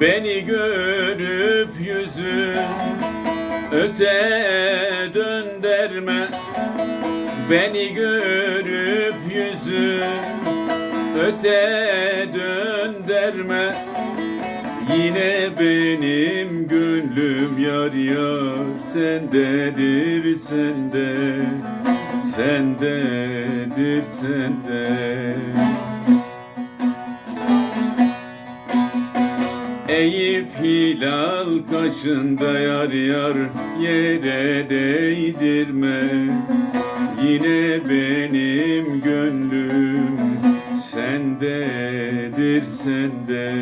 Beni görüp yüzün öte dönderme. Beni görüp yüzün öte dönderme. Yine benim gönlüm yar yar sendedir sende Sendedir sende Eyüp hilal kaşında yar yar yere değdirme. Yine benim gönlüm sendedir sende.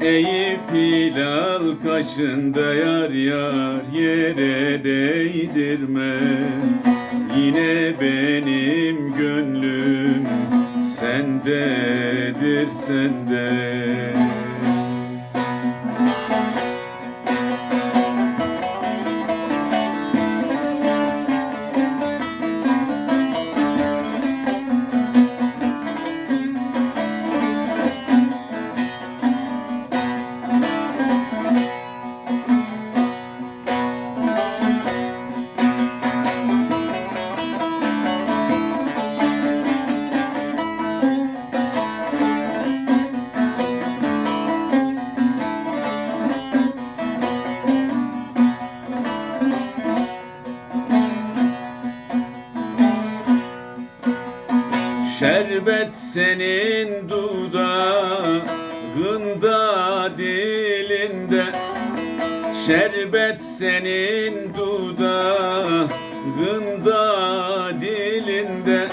Eyüp hilal kaşında yar yar yere değdirme. Yine benim gönlüm sendedir sende Şerbet senin dudağında dilinde. Şerbet senin dudağında dilinde.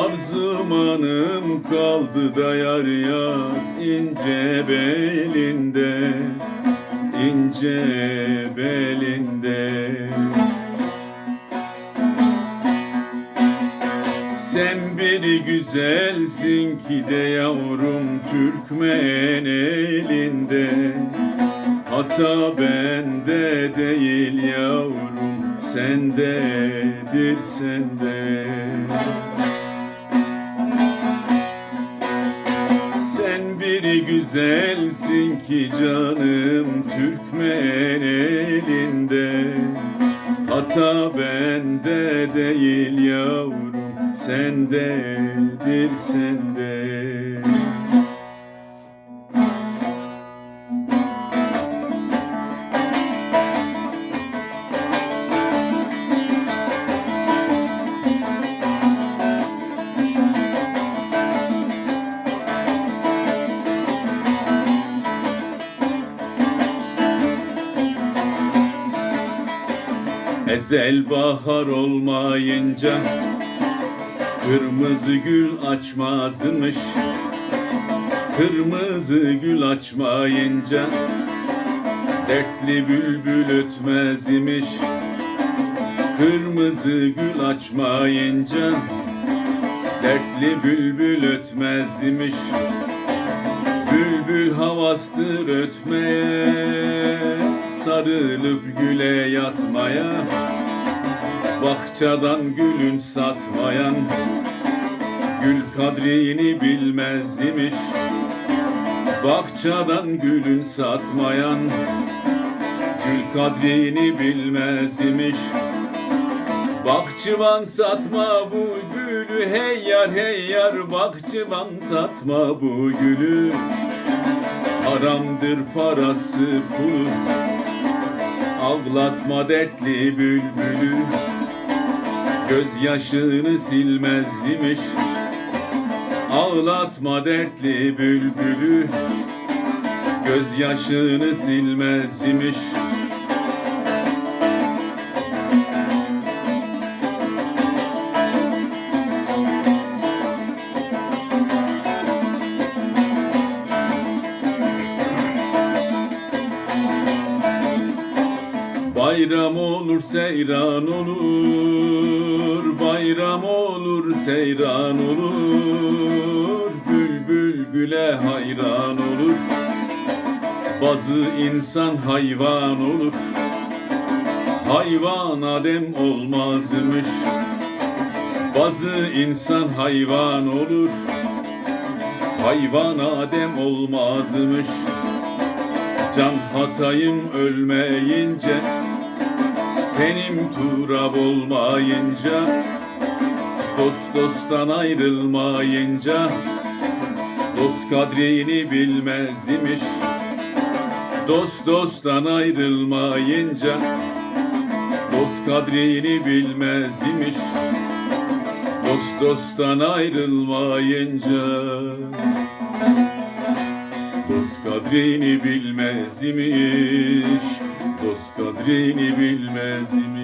Arzumanım kaldı da yar yar ince belinde. İnce belinde güzelsin ki de yavrum Türkmen elinde. Hata bende değil yavrum Sendedir sende. Sen bir güzelsin ki canım Türkmen elinde. Hata bende değil yavrum Sendedir sende Ezel bahar olmayınca Kırmızı gül açmazmış. Kırmızı gül açmayınca Dertli bülbül ötmezmiş. Kırmızı gül açmayınca Dertli bülbül ötmezmiş. Bülbül havastır ötmeye Sarılıp güle yatmaya. Bahçadan gülün satmayan Gül kadrini bilmez imiş. Bahçadan gülün satmayan Gül kadrini bilmez imiş. Bahçıvan satma bu gülü hey yar hey yar Bahçıvan satma bu gülü. Haramdır parası pulu Ağlatma dertli bülbülü. Gözyaşını silmez imiş Ağlatma dertli bülbülü. Gözyaşını silmez imiş. Bayram olur seyran olur. Bayram olur seyran olur Güle hayran olur. Bazı insan hayvan olur. Hayvan adem olmazmış. Bazı insan hayvan olur. Hayvan Adem olmazmış. Can hatayım ölmeyince Benim turab olmayınca Dost dosttan ayrılmayınca Dost kadrini bilmez imiş Dost dosttan ayrılmayınca Dost kadrini bilmez imiş Dost dosttan ayrılmayınca Dost kadrini bilmez imiş Dost kadrini bilmez imiş